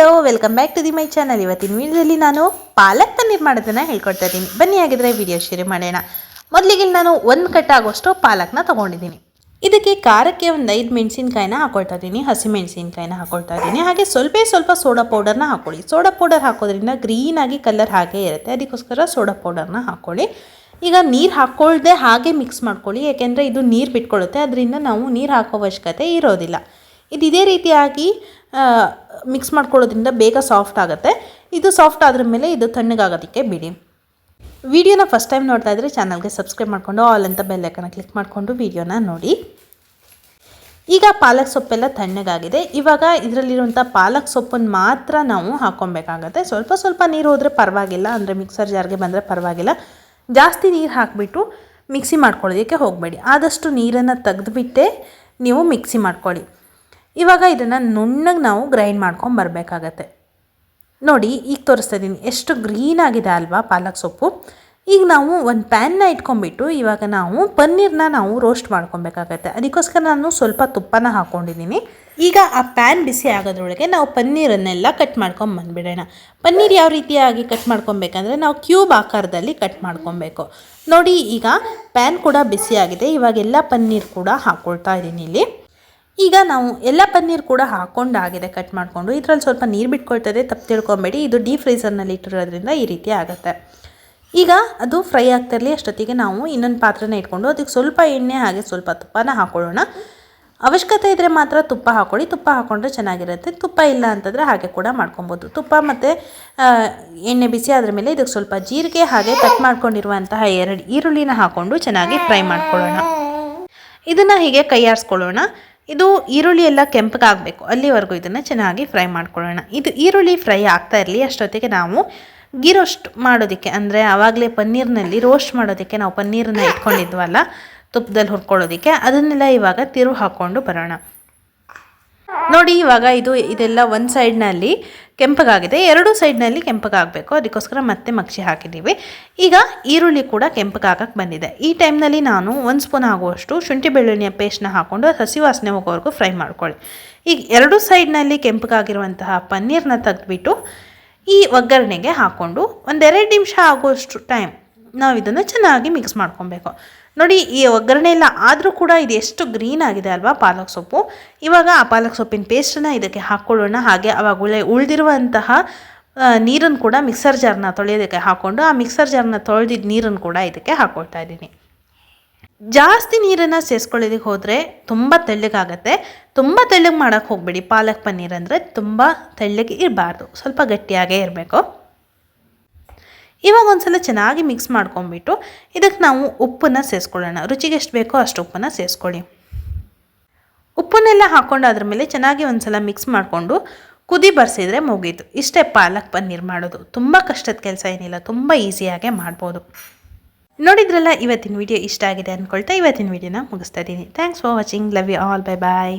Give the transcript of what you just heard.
Hello welcome back to the my channel ಇವತ್ತಿನ ವಿಡಿಯೋದಲ್ಲಿ ನಾನು ಪಾಲಕ್ ಪನ್ನೀರ್ ಮಾಡೋದನ್ನು ಹೇಳ್ಕೊಡ್ತಾ ಇದ್ದೀನಿ. ಬನ್ನಿ ಹಾಗಿದ್ರೆ ವಿಡಿಯೋ ಶೇರ್ ಮಾಡೋಣ. ಮೊದಲಿಗೆ ನಾನು ಒಂದು ಕಟ್ಟಾಗುವಷ್ಟು ಪಾಲಕ್ನ ತೊಗೊಂಡಿದ್ದೀನಿ. ಇದಕ್ಕೆ ಖಾರಕ್ಕೆ ಒಂದು ಐದು ಮೆಣಸಿನಕಾಯಿನ ಹಾಕೊಳ್ತಾ ಇದ್ದೀನಿ. ಹಸಿ ಮೆಣಸಿನಕಾಯಿನ ಹಾಕೊಳ್ತಾ ಇದ್ದೀನಿ. ಹಾಗೆ ಸ್ವಲ್ಪ ಸ್ವಲ್ಪ ಸೋಡಾ ಪೌಡರ್ನ ಹಾಕೊಳ್ಳಿ. ಸೋಡಾ ಪೌಡರ್ ಹಾಕೋದ್ರಿಂದ ಗ್ರೀನಾಗಿ ಕಲರ್ ಹಾಗೆ ಇರುತ್ತೆ. ಅದಕ್ಕೋಸ್ಕರ ಸೋಡಾ ಪೌಡರ್ನ ಹಾಕ್ಕೊಳ್ಳಿ ಈಗ ನೀರು ಹಾಕ್ಕೊಳ್ದೆ ಹಾಗೆ ಮಿಕ್ಸ್ ಮಾಡ್ಕೊಳ್ಳಿ. ಯಾಕೆಂದರೆ ಇದು ನೀರು ಬಿಟ್ಕೊಳ್ಳುತ್ತೆ ಅದರಿಂದ ನಾವು ನೀರು ಹಾಕೋ ಅವಶ್ಯಕತೆ ಇರೋದಿಲ್ಲ. ಇದು ಇದೇ ರೀತಿಯಾಗಿ ಮಿಕ್ಸ್ ಮಾಡ್ಕೊಳ್ಳೋದ್ರಿಂದ ಬೇಗ ಸಾಫ್ಟ್ ಆಗುತ್ತೆ. ಇದು ಸಾಫ್ಟ್ ಆದ್ರ ಮೇಲೆ ಇದು ತಣ್ಣಗಾಗೋದಕ್ಕೆ ಬಿಡಿ. ವಿಡಿಯೋನ ಫಸ್ಟ್ ಟೈಮ್ ನೋಡ್ತಾ ಇದ್ದರೆ ಚಾನಲ್ಗೆ ಸಬ್ಸ್ಕ್ರೈಬ್ ಮಾಡಿಕೊಂಡು ಆಲ್ ಅಂತ ಬೆಲ್ಲೈಕನ್ನ ಕ್ಲಿಕ್ ಮಾಡಿಕೊಂಡು ವಿಡಿಯೋನ ನೋಡಿ. ಈಗ ಪಾಲಕ್ ಸೊಪ್ಪೆಲ್ಲ ತಣ್ಣಗಾಗಿದೆ. ಇವಾಗ ಇದರಲ್ಲಿರುವಂಥ ಪಾಲಕ್ ಸೊಪ್ಪನ್ನು ಮಾತ್ರ ನಾವು ಹಾಕ್ಕೊಬೇಕಾಗತ್ತೆ. ಸ್ವಲ್ಪ ಸ್ವಲ್ಪ ನೀರು ಹೋದರೆ ಪರವಾಗಿಲ್ಲ, ಅಂದರೆ ಮಿಕ್ಸರ್ ಜಾರ್ಗೆ ಬಂದರೆ ಪರವಾಗಿಲ್ಲ. ಜಾಸ್ತಿ ನೀರು ಹಾಕಿಬಿಟ್ಟು ಮಿಕ್ಸಿ ಮಾಡ್ಕೊಳ್ಳೋದಕ್ಕೆ ಹೋಗಬೇಡಿ. ಆದಷ್ಟು ನೀರನ್ನು ತೆಗೆದುಬಿಟ್ಟೆ ನೀವು ಮಿಕ್ಸಿ ಮಾಡ್ಕೊಳ್ಳಿ. ಇವಾಗ ಇದನ್ನು ನುಣ್ಣಗೆ ನಾವು ಗ್ರೈಂಡ್ ಮಾಡ್ಕೊಂಡು ಬರಬೇಕಾಗತ್ತೆ. ನೋಡಿ, ಈಗ ತೋರಿಸ್ತಾ ಇದ್ದೀನಿ ಎಷ್ಟು ಗ್ರೀನ್ ಆಗಿದೆ ಅಲ್ವಾ ಪಾಲಕ್ ಸೊಪ್ಪು? ಈಗ ನಾವು ಒಂದು ಪ್ಯಾನ್ನ ಇಟ್ಕೊಂಡ್ಬಿಟ್ಟು ಇವಾಗ ನಾವು ಪನ್ನೀರ್ನ ನಾವು ರೋಸ್ಟ್ ಮಾಡ್ಕೊಬೇಕಾಗತ್ತೆ. ಅದಕ್ಕೋಸ್ಕರ ನಾನು ಸ್ವಲ್ಪ ತುಪ್ಪನ ಹಾಕ್ಕೊಂಡಿದ್ದೀನಿ ಈಗ ಆ ಪ್ಯಾನ್ ಬಿಸಿ ಆಗೋದ್ರೊಳಗೆ ನಾವು ಪನ್ನೀರನ್ನೆಲ್ಲ ಕಟ್ ಮಾಡ್ಕೊಂಡು ಬಂದುಬಿಡೋಣ. ಪನ್ನೀರ್ ಯಾವ ರೀತಿಯಾಗಿ ಕಟ್ ಮಾಡ್ಕೊಬೇಕಂದ್ರೆ ನಾವು ಕ್ಯೂಬ್ ಆಕಾರದಲ್ಲಿ ಕಟ್ ಮಾಡ್ಕೊಬೇಕು. ನೋಡಿ, ಈಗ ಪ್ಯಾನ್ ಕೂಡ ಬಿಸಿಯಾಗಿದೆ ಇವಾಗೆಲ್ಲ ಪನ್ನೀರ್ ಕೂಡ ಹಾಕ್ಕೊಳ್ತಾ ಇದ್ದೀನಿ ಇಲ್ಲಿ. ಈಗ ನಾವು ಎಲ್ಲ ಪನ್ನೀರ್ ಕೂಡ ಹಾಕೊಂಡಾಗಿದೆ ಕಟ್ ಮಾಡಿಕೊಂಡು. ಇದರಲ್ಲಿ ಸ್ವಲ್ಪ ನೀರು ಬಿಟ್ಕೊಳ್ತದೆ, ತಪ್ಪು ತಿಳ್ಕೊಬೇಡಿ. ಇದು ಡೀಪ್ ಫ್ರೀಸರ್ನಲ್ಲಿ ಇಟ್ಟಿರೋದ್ರಿಂದ ಈ ರೀತಿ ಆಗುತ್ತೆ. ಈಗ ಅದು ಫ್ರೈ ಆಗ್ತಿರಲಿ ಅಷ್ಟೊತ್ತಿಗೆ ನಾವು ಇನ್ನೊಂದು ಪಾತ್ರೆನ ಇಟ್ಕೊಂಡು ಅದಕ್ಕೆ ಸ್ವಲ್ಪ ಎಣ್ಣೆ ಹಾಗೆ ಸ್ವಲ್ಪ ತುಪ್ಪನ ಹಾಕೊಳ್ಳೋಣ. ಅವಶ್ಯಕತೆ ಇದ್ದರೆ ಮಾತ್ರ ತುಪ್ಪ ಹಾಕೊಳ್ಳಿ. ತುಪ್ಪ ಹಾಕ್ಕೊಂಡ್ರೆ ಚೆನ್ನಾಗಿರುತ್ತೆ. ತುಪ್ಪ ಇಲ್ಲ ಅಂತಂದರೆ ಹಾಗೆ ಕೂಡ ಮಾಡ್ಕೊಬೋದು. ತುಪ್ಪ ಮತ್ತು ಎಣ್ಣೆ ಬಿಸಿ ಆದ್ರ ಮೇಲೆ ಇದಕ್ಕೆ ಸ್ವಲ್ಪ ಜೀರಿಗೆ ಹಾಗೆ ಕಟ್ ಮಾಡ್ಕೊಂಡಿರುವಂತಹ ಎರಡು ಈರುಳ್ಳಿನ ಹಾಕ್ಕೊಂಡು ಚೆನ್ನಾಗಿ ಫ್ರೈ ಮಾಡ್ಕೊಳ್ಳೋಣ. ಇದನ್ನು ಹೀಗೆ ಕೈ ಆರಿಸ್ಕೊಳ್ಳೋಣ ಇದು ಈರುಳ್ಳಿ ಎಲ್ಲ ಕೆಂಪಗಾಗಬೇಕು. ಅಲ್ಲಿವರೆಗೂ ಇದನ್ನು ಚೆನ್ನಾಗಿ ಫ್ರೈ ಮಾಡ್ಕೊಳ್ಳೋಣ. ಇದು ಈರುಳ್ಳಿ ಫ್ರೈ ಆಗ್ತಾ ಇರಲಿ, ಅಷ್ಟೊತ್ತಿಗೆ ನಾವು ಗೀ ರೋಸ್ಟ್ ಮಾಡೋದಕ್ಕೆ, ಅಂದರೆ ಆವಾಗಲೇ ಪನ್ನೀರ್ನಲ್ಲಿ ರೋಸ್ಟ್ ಮಾಡೋದಕ್ಕೆ ನಾವು ಪನ್ನೀರನ್ನ ಇಟ್ಕೊಂಡಿದ್ವಲ್ಲ, ತುಪ್ಪದಲ್ಲಿ ಹುರ್ಕೊಳ್ಳೋದಕ್ಕೆ, ಅದನ್ನೆಲ್ಲ ಇವಾಗ ತಿರುವು ಹಾಕ್ಕೊಂಡು ಬರೋಣ. ನೋಡಿ, ಇವಾಗ ಇದು ಇದೆಲ್ಲ ಒಂದು ಸೈಡ್ನಲ್ಲಿ ಕೆಂಪಗಾಗಿದೆ, ಎರಡು ಸೈಡ್ನಲ್ಲಿ ಕೆಂಪಗಾಗಬೇಕು. ಅದಕ್ಕೋಸ್ಕರ ಮತ್ತೆ ಮಕ್ಷಿ ಹಾಕಿದ್ದೀವಿ. ಈಗ ಈರುಳ್ಳಿ ಕೂಡ ಕೆಂಪಗಾಗಕ್ಕೆ ಬಂದಿದೆ. ಈ ಟೈಮ್ನಲ್ಲಿ ನಾನು ಒಂದು ಸ್ಪೂನ್ ಆಗುವಷ್ಟು ಶುಂಠಿ ಬೆಳ್ಳುಳ್ಳಿಯ ಪೇಸ್ಟ್ನ ಹಾಕ್ಕೊಂಡು ಹಸಿ ವಾಸನೆ ಹೋಗೋವರೆಗೂ ಫ್ರೈ ಮಾಡ್ಕೊಳ್ಳಿ. ಈಗ ಎರಡು ಸೈಡ್ನಲ್ಲಿ ಕೆಂಪಗಾಗಿರುವಂತಹ ಪನ್ನೀರ್ನ ತೆಗೆದ್ಬಿಟ್ಟು ಈ ಒಗ್ಗರಣೆಗೆ ಹಾಕ್ಕೊಂಡು ಒಂದೆರಡು ನಿಮಿಷ ಆಗುವಷ್ಟು ಟೈಮ್ ನಾವು ಇದನ್ನು ಚೆನ್ನಾಗಿ ಮಿಕ್ಸ್ ಮಾಡ್ಕೊಬೇಕು. ನೋಡಿ, ಈ ಒಗ್ಗರಣೆ ಎಲ್ಲ ಆದರೂ ಕೂಡ ಇದು ಎಷ್ಟು ಗ್ರೀನ್ ಆಗಿದೆ ಅಲ್ವಾ ಪಾಲಕ್ ಸೊಪ್ಪು? ಇವಾಗ ಆ ಪಾಲಕ್ ಸೊಪ್ಪಿನ ಪೇಸ್ಟನ್ನು ಇದಕ್ಕೆ ಹಾಕ್ಕೊಳ್ಳೋಣ. ಹಾಗೆ ಅವಾಗ ಉಳೆ ಉಳಿದಿರುವಂತಹ ನೀರನ್ನು ಕೂಡ ಮಿಕ್ಸರ್ ಜಾರ್ನ ತೊಳೆಯೋದಕ್ಕೆ ಹಾಕ್ಕೊಂಡು ಆ ಮಿಕ್ಸರ್ ಜಾರ್ನ ತೊಳೆದಿದ್ದ ನೀರನ್ನು ಕೂಡ ಇದಕ್ಕೆ ಹಾಕ್ಕೊಳ್ತಾ ಇದ್ದೀನಿ. ಜಾಸ್ತಿ ನೀರನ್ನು ಸೇರಿಸ್ಕೊಳ್ಳೋದಕ್ಕೆ ಹೋದರೆ ತುಂಬ ತೆಳ್ಳಗಾಗತ್ತೆ. ತುಂಬ ತೆಳ್ಳಗೆ ಮಾಡೋಕ್ಕೆ ಹೋಗಬೇಡಿ. ಪಾಲಕ್ ಪನ್ನೀರ್ ಅಂದರೆ ತುಂಬ ತೆಳ್ಳಗೆ ಇರಬಾರ್ದು. ಸ್ವಲ್ಪ ಗಟ್ಟಿಯಾಗೇ ಇರಬೇಕು. ಇವಾಗ ಒಂದ್ಸಲ ಚೆನ್ನಾಗಿ ಮಿಕ್ಸ್ ಮಾಡ್ಕೊಂಬಿಟ್ಟು ಇದಕ್ಕೆ ನಾವು ಉಪ್ಪನ್ನು ಸೇರಿಸ್ಕೊಳ್ಳೋಣ ರುಚಿಗೆ ಎಷ್ಟು ಬೇಕೋ ಅಷ್ಟು ಉಪ್ಪನ್ನು ಸೇರಿಸ್ಕೊಳ್ಳಿ ಉಪ್ಪನ್ನೆಲ್ಲ ಹಾಕ್ಕೊಂಡು ಅದ್ರ ಮೇಲೆ ಚೆನ್ನಾಗಿ ಒಂದ್ಸಲ ಮಿಕ್ಸ್ ಮಾಡಿಕೊಂಡು ಕುದಿ ಬರ್ಸಿದ್ರೆ ಮುಗೀತು. ಇಷ್ಟೇ ಪಾಲಕ್ ಪನ್ನೀರ್ ಮಾಡೋದು. ತುಂಬ ಕಷ್ಟದ ಕೆಲಸ ಏನಿಲ್ಲ, ತುಂಬ ಈಸಿಯಾಗೆ ಮಾಡ್ಬೋದು. ನೋಡಿದ್ರಲ್ಲ, ಇವತ್ತಿನ ವಿಡಿಯೋ ಇಷ್ಟ ಆಗಿದೆ ಅಂದ್ಕೊಳ್ತಾ ಇವತ್ತಿನ ವಿಡಿಯೋನ ಮುಗಿಸ್ತಾ ಇದ್ದೀನಿ. Thanks for watching love you all bye bye